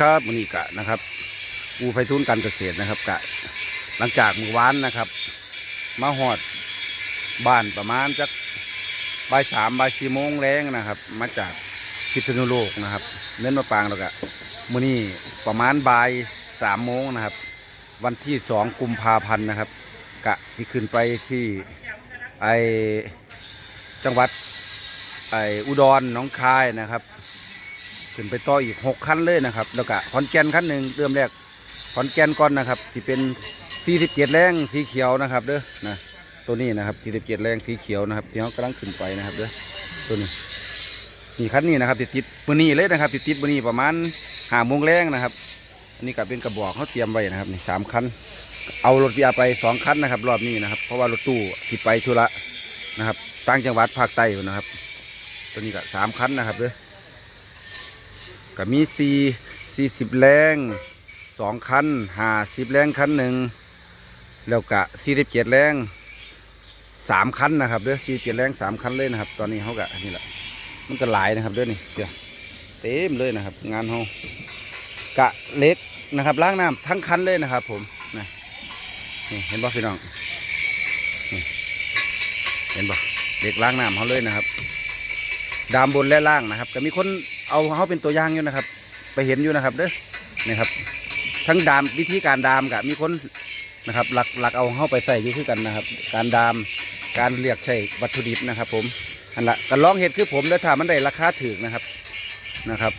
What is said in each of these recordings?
ครับมันนี้กะนะครับอูไฟทุนการเกษตรนะครับกะ หลังจากมือวานนะครับ มาหอดบ้านประมาณจักบ่ายสามบ่ายสี่โมงแรงนะครับ มาจากพิษณุโลกนะครับเน้นมาปางแล้วกะมือนี้ประมาณบ่ายสามโมงนะครับ วันที่สองกุมภาพันธ์นะครับ กะที่ขึ้นไปที่ไอจังหวัดไออุดรหนองคายนะครับ ขึ้นไปต่ออีกหกคันเลยนะครับ แล้วก็ขอนแก่นคันหนึ่งเริ่มแรกขอนแก่นก่อนนะครับที่เป็น47แรงสีเขียวนะครับเด้อนะตัวนี้นะครับ47แรงสีเขียวนะครับที่เขากำลังขึ้นไปนะครับเด้อตัวนี้นี่คันนี้นะครับติดติดมือนี้เลยนะครับติดติดมือนี้ประมาณหาโมงแรงนะครับ อันนี้ก็เป็นกระบอกเขาเตรียมไว้นะครับนี่สามคันเอารถเบียร์ไปสองคันนะครับ รอบนี้นะครับ เพราะว่ารถตู้ที่ไปธุระนะครับต่างจังหวัดภาคใต้นะครับ ตัวนี้ก็สามคันนะครับเด้อ ก็มีสี่สี่สิบแรงสองคันห้าสิบแรงคันหนึ่งแล้วก็สี่สิบเจ็ดแรงสามคันนะครับเด้อสี่เจ็ดแรงสามคันเลยนะครับ ตอนนี้เขาก็นี่แหละมันก็หลายนะครับเด้อนี่เดี๋ยวเต็มเลยนะครับ งานเขากะเล็กนะครับล้างน้ำทั้งคันเลยนะครับ ผมนะนี่เห็นบ่พี่น้องเห็นบ่เล็กล้างน้ำเขาเลยนะครับ ดามบนและล่างนะครับก็มีคน เอาเขาเป็นตัวอย่างอยู่นะครับ ไปเห็นอยู่นะครับเด้อนี่ครับ ทั้งดามวิธีการดามกับมีคนนะครับ หลักหลักเอาเข้าไปใส่อยู่คือกันนะครับ การดามการเรียกใช้วัตถุดิบนะครับ ผมอันละก็ลองเห็ดคือผมแล้วถ้ามันได้ราคาถูกนะครับนะครับ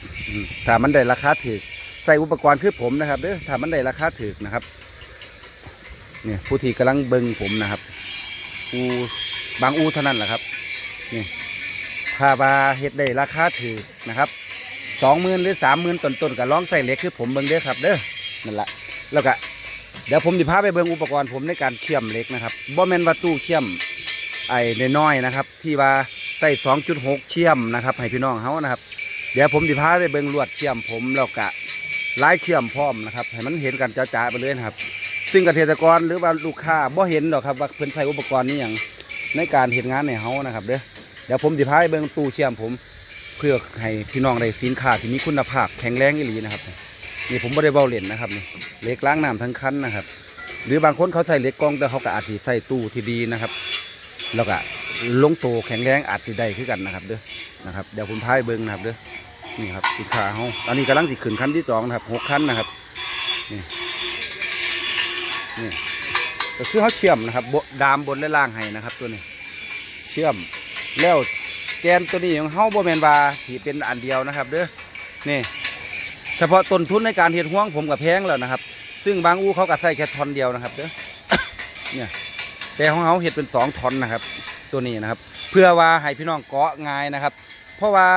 ถ้ามันได้ราคาถูกใส่อุปกรณ์คือผมนะครับเด้อถ้ามันได้ราคาถูกนะครับเนี่ยผู้ที่กำลังเบิ่งผมนะครับ อูบางอูเท่านั้นแหละครับนี่ถ้าบาเฮ็ดได้ราคาถือนะครับ สองหมื่นหรือสามหมื่นต้นๆก็ลองใส่เหล็กคือผมเบิ่งเด้อครับ เด้อนั่นแหละแล้วก็เดี๋ยวผมจะพาไปเบิ่งอุปกรณ์ผมในการเชื่อมเหล็กนะครับบ่แมนว่าตู้เชื่อมไอ้น้อยๆนะครับ ที่ว่าใส่สองจุดหกเชื่อมนะครับให้พี่น้องเขานะครับ เดี๋ยวผมจะพาไปเบิ่งลวดเชื่อมผมแล้วก็ลายเชื่อมพร้อมนะครับให้มันเห็นกันจ้าๆไปเลยนะครับ ซึ่งเกษตรกรหรือว่าลูกค้าบ่เห็นหรอกครับว่าเพิ่นใช้อุปกรณ์นี้อย่างในการเห็นงานในเฮานะครับเด้อเดี๋ยวผมจะพาไปเบิ่งตู้เชื่อมผม เพื่อให้พี่น้องได้สินค้าที่มีคุณภาพแข็งแรงอีหลีนะครับนี่ผมไม่ได้เบาเล่นนะครับนี่เหล็กล้างน้ำทั้งคันนะครับ หรือบางคนเขาใส่เหล็กกองแต่เขาก็อาจจะใส่ตู้ที่ดีนะครับ แล้วก็ลงโตแข็งแรงอาจจะได้คือกันนะครับเด้อนะครับเดี๋ยวผมพาไปเบิ่งนะครับเด้อนี่ครับสินค้าเขาตอนนี้กำลังสิขึ้นคันที่สองนะครับหกคันนะครับนี่นี่ก็คือเขาเชื่อมนะครับบดามบนและล่างให้นะครับ ตัวนี้ เชื่อมแล้ว แกนตัวนี้ของเฮาบ่แมนว่าที่เป็นอันเดียวนะครับเด้อนี่ เฉพาะต้นทุนในการเฮ็ดห่วงผมกับแพงแล้วนะครับ ซึ่งบางอูเขาก็ใส่แค่ทอนเดียวนะครับเด้อเนี่ยแต่ของเขาเฮ็ดเป็นสองทอนนะครับ ตัวนี้นะครับ เพื่อว่าให้พี่น้องเกาะง่ายนะครับ เพราะว่า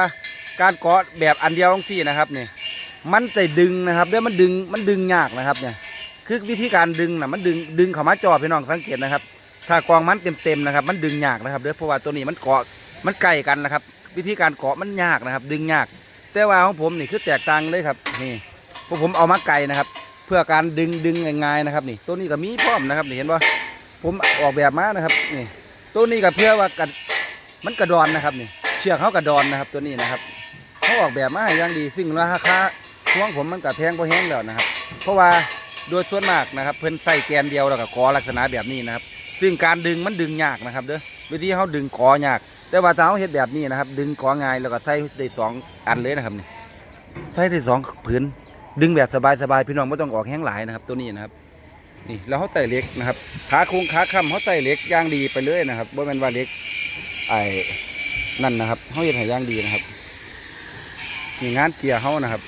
การเกาะแบบอันเดียวทั้งสี่นะครับนี่มันจะดึงนะครับเด้อมันดึงมันดึงยากนะครับเนี่ยคือวิธีการดึงนะมันดึงดึงเข้ามาจอพี่น้องสังเกตนะครับ ถ้ากองมันเต็มๆนะครับ มันดึงยากนะครับเด้อเพราะว่าตัวนี้มันเกาะ มันใกล้กันนะครับ วิธีการเกาะมันยากนะครับ ดึงยาก แต่ว่าของผมนี่คือแตกต่างเลยครับนี่พราะผมเอามาไกลนะครับ เพื่อการดึงดึงง่ายๆนะครับ นี่ตัวนี้ก็มีพร้อมนะครับนี่เห็นป่ผมออกแบบมานะครับนี่ตัวนี้ก็เพื่อว่ากันมันกระดอนนะครับนี่เชือกเขากระดอนนะครับตัวนี้นะครับเขาออกแบบมาให้อย่างดีซึ่งราคาช่วงผมมันก็แพงพอแห้งแล้วนะครับ เพราะว่าโดยส่วนมากนะครับ เพิ่นใส่แกนเดียวแล้วก็กอลักษณะแบบนี้นะครับ ซึ่งการดึงมันดึงยากนะครับ เด้อวิธีเขาดึงกอยาก แต่ว่าถ้าเขาเฮ็ดแบบนี้นะครับ ดึงกอง่ายแล้วก็ใส่ได้สองอันเลยนะครับนี่ใส่ได้สองผืนดึงแบบสบายๆพี่น้องไม่ต้องออกแห้งหลายนะครับ ตัวนี้นะครับ นี่แล้วเขาใส่เล็กนะครับขาโค้งขาค้ำเขาใส่เล็กย่างดีไปเลยนะครับบ่แม่นว่าเล็กไอ้นั่นนะครับเขาเฮ็ดห้อย่างดีนะครับนี่งานเกียร์เขานะครับ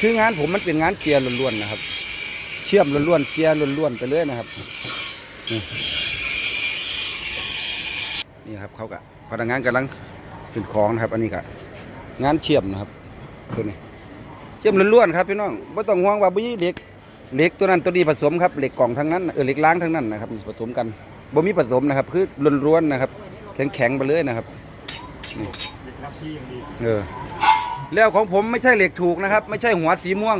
คืองานผมมันเป็นงานเกียร์ล้วนๆนะครับ เชื่อมล้วนๆเกียร์ล้วนๆไปเลยนะครับ นี่ครับเขากะพนักงานกำลังขึ้นของนะครับ อันนี้กะงานเชื่อมนะครับตัวนี้เชื่อมล้วนๆครับพี่น้องไม่ต้องห่วงว่าบุญเหล็กเหล็กตัวนั้นตัวนี้ผสมครับเหล็กกล่องทั้งนั้นเออเหล็กล้างทั้งนั้นนะครับผสมกันบ่มีผสมนะครับ คือล้วนๆนะครับ แข็งๆไปเลยนะครับนี่เออแล้วของผมไม่ใช่เหล็กถูกนะครับ ไม่ใช่หัวสีม่วง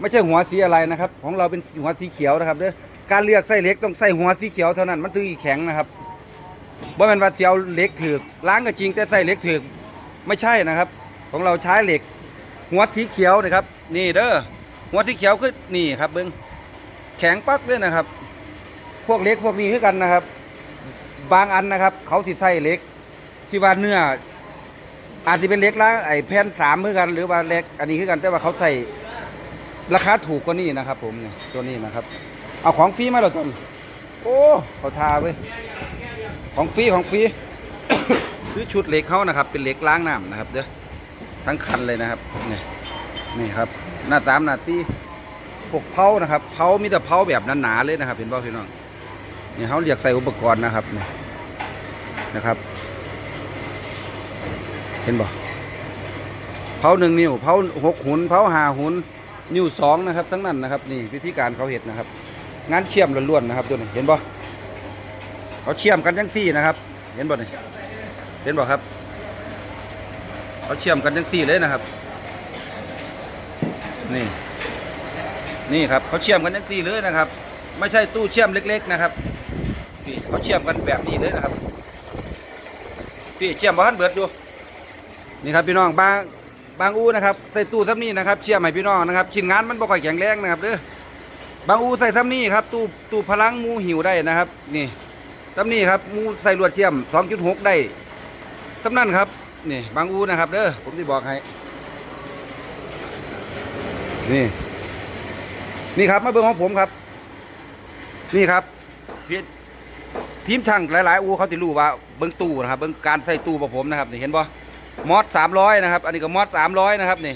ไม่ใช่หัวสีอะไรนะครับ ของเราเป็นหัวสีเขียวนะครับเด้อการเลือกใส่เหล็กต้องใส่หัวสีเขียวเท่านั้นมันถึงอีแข็งนะครับ บ่แม่นว่าเสียวเหล็กถือกล้างก็จริงแต่ใส่เหล็กถือกไม่ใช่นะครับ ของเราใช้เหล็ก หัวสีเขียวนะครับ นี่เด้อหัวสีเขียวคือนี่ครับเบิ้งแข็งปักเลยนะครับ พวกเหล็กพวกนี้คือกันนะครับ บางอันนะครับ เขาสิใส่เหล็ก ที่ว่าเนื้ออาจจะเป็นเหล็กละไอแผ่นสามคือกัน หรือว่าเหล็กอันนี้คือกันแต่ว่าเขาใส่ราคาถูกกว่านี้นะครับ ผมเนี่ยตัวนี้นะครับ เอาของฟรีมาแล้วต้นโอ้เขาทาเว้ย ของฟรีของฟรีคือชุดเหล็กเขานะครับ เป็นเหล็กล้างน้ำนะครับเด้อทั้งคันเลยนะครับนี่นี่ครับ หน้าตามหน้าที่พวกเผานะครับเผามีแต่เผาแบบหนาๆเลยนะครับ เห็นบ่พี่น้องนี่เขาเรียกใส่อุปกรณ์นะครับนี่นะครับ เห็นบ่เผาหนึ่งนิ้วเผาหกหุนเผาห้าหุนนิ้วสองนะครับ ทั้งนั้นนะครับ นี่วิธีการเขาเห็ดนะครับ งานเชื่อมล้วนๆนะครับตัวนี้เห็นบ่ เขาเชื่อมกันจังซี่นะครับ เห็นบ่นี่เห็นบ่ครับ เขาเชื่อมกันจังซี่เลยนะครับ นี่ นี่ครับเขาเชื่อมกันจังซี่เลยนะครับ ไม่ใช่ตู้เชื่อมเล็ก ๆนะครับนี่เขาเชื่อมกันแบบนี้เลยนะครับพี่เชื่อมบ้านเบิดอยู่นี่ครับพี่น้องบางบางอูนะครับใส่ตู้ซ้ำนี้นะครับเชื่อมให้พี่น้องนะครับชิ้นงานมันบ่ค่อยแข็งแรงนะครับเด้อบางอูใส่ซ้ำนี่ครับตู้ตู้พลังมูหิวได้นะครับ นี่ ซ้ำนี่ครับหมูใส่ลวดเชื่อม 2.6 ได้ซ้ำนั่นครับนี่บางอูนะครับเด้อผมจะบอกให้นี่ นี่ครับมาเบิ่งของผมครับ นี่ครับพี่ทีมช่างหลาย ๆ อูเขาจะรู้ว่าเบิ่งตู้นะครับเบิ่งการใส่ตู้ของผมนะครับนี่เห็นบ่มอส300นะครับ อันนี้ก็มอส300นะครับนี่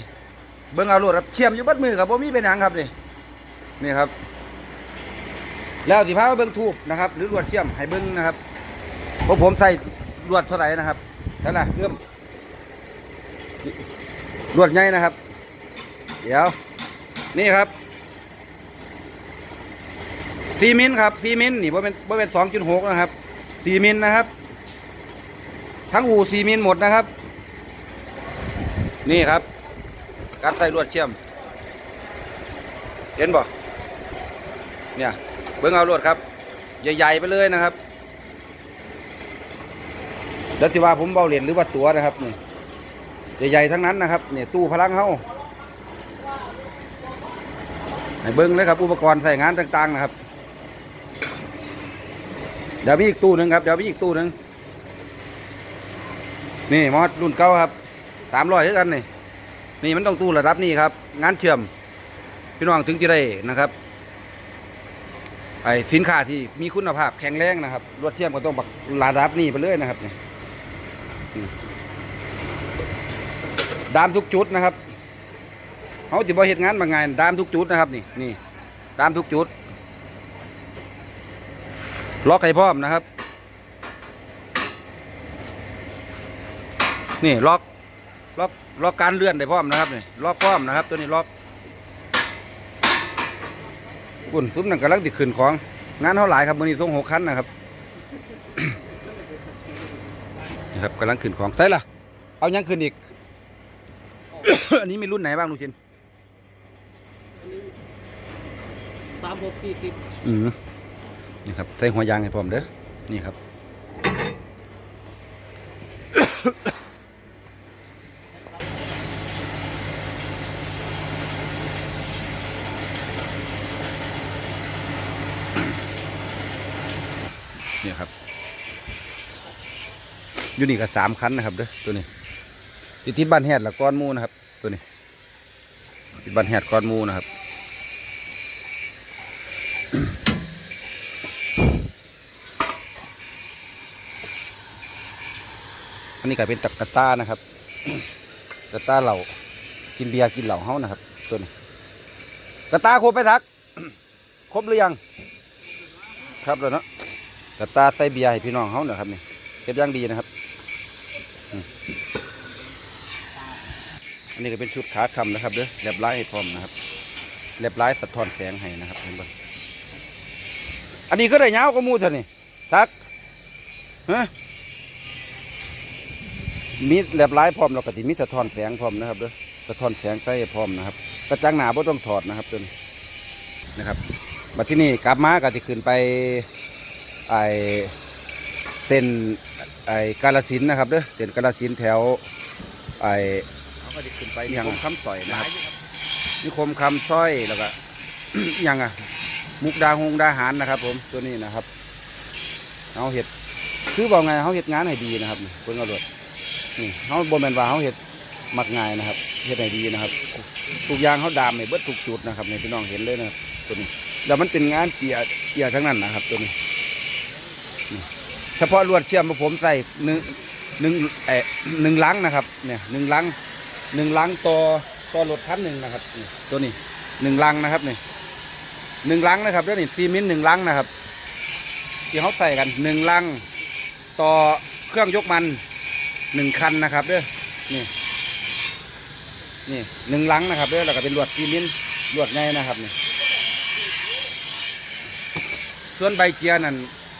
เบิ่งเอาลวดครับเชื่อมอยู่บัดมือครับบ่มีเป็นหยังครับนี่นี่ครับ แล้วสิพามาเบิ้งทูบนะครับ หรือลวดเชื่อมให้เบิ้งนะครับเพราะผมใส่ลวดเท่าไหร่นะครับเท่าไหร่เริ่มลวดใหญ่นะครับ เดี๋ยว นี่ครับซีมินครับซีมินนี่ว่าเป็นว่าเป็นสองจุดหกนะครับซีมินนะครับ ทั้งอูซีมินหมดนะครับ นี่ครับ การใส่ลวดเชื่อม เห็นบ่เนี่ย เบิ้งเอารวดครับ ใหญ่ ๆ ไปเลยนะครับ แล้วที่ว่าผมเบาเหรียญหรือว่าตัวนะครับนี่ใหญ่ ๆ ทั้งนั้นนะครับเนี่ยตู้พลังเฮาให้เบิ้งเลยครับ อุปกรณ์ใส่งานต่าง ๆ นะครับ เดี๋ยวมีอีกตู้หนึ่งครับ เดี๋ยวมีอีกตู้หนึ่งนี่มอสรุ่นเก่าครับสามร้อยเท่ากันนี่นี่มันต้องตู้ระดับนี้ครับ งานเชื่อม พี่น้องถึงจะได้นะครับ ไอสินค้าที่มีคุณภาพแข็งแรงนะครับรวดเทียมก็ต้องบักระดับนี้ไปเลยนะครับนี่ดามทุกจุดนะครับเขาจะบริเหตุงานบางงานดามทุกจุดนะครับนี่นี่ดามทุกจุด ล็อกให้พร้อมนะครับ นี่ล็อกล็อกล็อกการเลื่อนได้พร้อมนะครับนี่ล็อกพร้อมนะครับ ตัวนี้ล็อก ปุ่นซุ้มนั่นกำลังติดขึ้นของ งานเท่าหลายครับมือนี้ส่งหกคันนะครับนี่ครับกำลังขึ้นของใช่ล่ะเอายังขึ้นอีก อันนี้มีรุ่นไหนบ้างลูกชินสามหกสี่สิบอืมนี่ครับใส่หัวยางให้พร้อมเด้อนี่ครับ เนี่ยครับอยู่นี่ก็สามคันนะครับเด้อตัวนี้ติดที่บ้านแฮดละก้อนมูนะครับ ตัวนี้ติดบ้านแฮดก้อนมูนะครับอันนี้ก็เป็นตักกะตานะครับกะต้าเหล่ากินเบียร์กินเหล่าเฮานะครับตัวนี้กะต้าครบไปทัก ครบหรือยัง ครับแล้วเนาะ กระตาใส่เบียร์ให้พี่น้องเขาเนอะครับนี่เก็บย่างดีนะครับ อันนี้ก็เป็นชุดขาคำนะครับเด้อเรียบร้อยให้พร้อมนะครับเรียบร้อยสะท้อนแสงให้นะครับเห็นบ่อันนี้ก็ได้ยาวก็มูเท่านี่ทักฮะมีเรียบร้อยพร้อมแล้วก็ติมีสะท้อนแสงพร้อมนะครับเด้อสะท้อนแสงใส่พร้อมนะครับกระจังหนาบ่ต้องถอดนะครับตัวนี้นะครับมาที่นี่กลับมาก็จะขึ้นไป ไอเส้นไอกาลสินธุ์นะครับเด้อเส้นกาลสินธุ์แถวไอก็จะขึ้นไปนิคมคำสร้อยหนะลาครับยอยู่ครับนิคมคำสร้อยแล้วก็อิหยังอะมุกดาหงดาหารนะครับ ผมตัวนี้นะครับเอาเห็ดคือบอกไงเขาเห็ดงานให้ดีนะครับเพิ่งเอารถนี่เขาบนแมนว่าเขาเห็ดมักง่ายนะครับเห็ดให้ดีนะครับทุกอย่างเขาดามในเบิดทุกจุดนะครับในพี่น้องเห็นเลยนะครับตัวนี้แล้วมันเป็นงานเกียร์เกียร์ทั้งนั้นนะครับตัวนี้นี่ เฉพาะลวดเชื่อมผมใส่หนึ่งหนึ่งเออหนึ่งลังนะครับเนี่ยหนึ่งลังหนึ่งลังต่อต่อรถคันหนึ่งนะครับตัวนี้หนึ่งลังนะครับนี่หนึ่งลังนะครับเรื่องนี้ซีมินหนึ่งลังนะครับที่เขาใส่กันหนึ่งลังต่อเครื่องยกมันหนึ่งคันนะครับเด้อนี่นี่หนึ่งลังนะครับเด้อแล้วก็เป็นลวดซีมินลวดไงนะครับนี่ส่วนใบเกียร์นั่น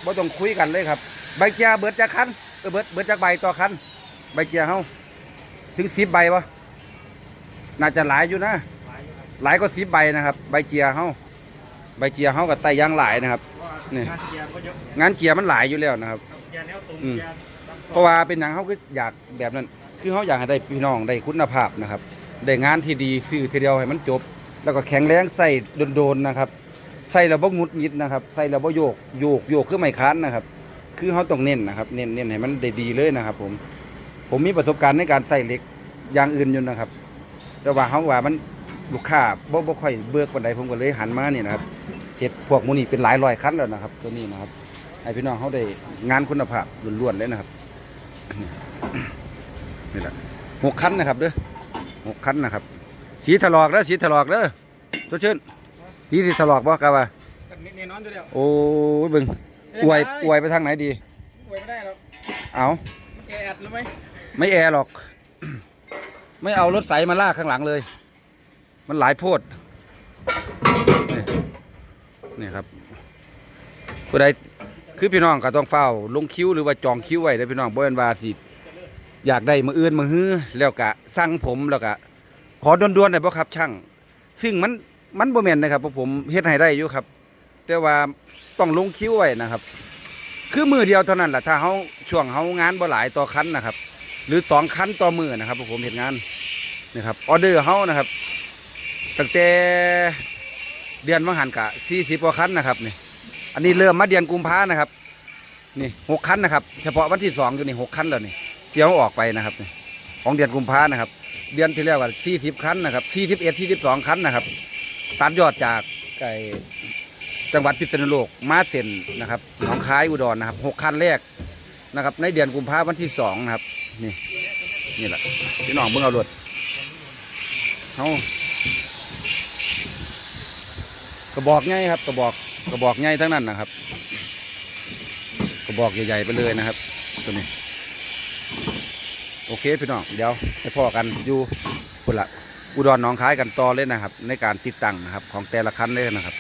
บ่ต้องคุยกันเลยครับ ใบเกียร์เบิดจากคันเออเบิดเบิดจากใบต่อคันใบเกียร์เฮาถึงสิบใบปะน่าจะหลายอยู่นะ หลายอยู่ครับหลก็สิบใบนะครับ ใบเกียร์เฮาใบเกียร์เฮากับไตยางหลายนะครับนี่งานเกียร์ก็เยมันหลายอยู่แล้วนะครับเกียร์แนวตรงอืมเกียร์ตามซเพราะว่าเป็นอย่างเขาก็อยากแบบนั้น คือเขาอยากให้ได้พี่น้องได้คุณภาพนะครับ ได้งานที่ดีซื้อทีเดียวให้มันจบ แล้วก็แข็งแรงใส่โดนๆนะครับ ใส่แล้วบ่งุดหงิดนะครับ ใส่แล้วบ่โยกโยกโยกคือไม่ค้านนะครับ คือเขาต้องเน้นนะครับ เน้นเน้นให้มันได้ดีเลยนะครับ ผม ผมมีประสบการณ์ในการใส่เหล็กอย่างอื่นอยู่นะครับ แต่ว่าเขาว่ามันลูกค้าบ่บ่ค่อยเบิกปานใดผมก็เลยหันมาเนี่ยนะครับเฮ็ดพวกมูนี่เป็นหลายร้อยคันแล้วนะครับ ตัวนี้นะครับให้พี่น้องเขาได้งานคุณภาพล้วนๆเลยนะครับนี่แหละหกคันนะครับเด้อหกคันนะครับสีถลอกเด้อสีถลอกเด้อตัวชื่ นสีที่ถลอกบ่กะว่ากันแน่นอนอยู่แล้วโอ้ยเบิ่งอวยอวยไปทางไหนดีอวยไม่ได้หรอกเอาแกอัดหรือไหมไม่แอร์หรอก ไม่เอารถใสมาลากข้างหลังเลย มันหลายโพดนี่นี่ครับผู้ใดคือพี่น้องก็ต้องเฝ้าลงคิวหรือว่าจองคิวไว้เด้อพี่น้องบ่แม่นว่าสิอยากได้มืออื่นมือฮื้อแล้วก็สั่งผมแล้วก็ขอด่วนๆได้บ่ครับช่าง ซึ่งมัน มันบ่แม่นนะครับเพราะผมเฮ็ดให้ได้อยู่ครับ แต่ว่าต้องลงคิวไว้นะครับ คือมือเดียวเท่านั้นแหละถ้าเฮาช่วงเฮางานบ่หลายต่อคันนะครับ หรือสองคันต่อมือนะครับผมเห็นงานนะครับออเดอร์เฮานะครับตั้งแต่เดือนมหันกะ40กว่าคันนะครับนี่อันนี้เริ่มมาเดือนกุมภานะครับนี่หกคันนะครับ เฉพาะวันที่สองอยู่นี่หกคันแล้วนี่เที่ยวออกไปนะครับของเดือนกุมภานะครับ เดือนที่แล้วก็40คันนะครับ41 42คันนะครับ ตัดยอดจากไก่จังหวัดพิษณุโลกมาเส้นนะครับหนองคายอุดรนะครับหกคันแรกนะครับ ในเดือนกุมภาพันธ์วันที่สองนะครับ นี่นี่แหละพี่น้องเบิ่งเอารถเขากระบอกใหญ่ครับกระบอกกระบอกใหญ่ทั้งนั้นนะครับ กระบอกใหญ่ๆไปเลยนะครับตัวนี้โอเคพี่น้องเดี๋ยวให้พ่อกันอยู่คนละ อุดรหนองคายกันต่อเลยนะครับ ในการติดตั้งนะครับ ของแต่ละคันเลยนะครับ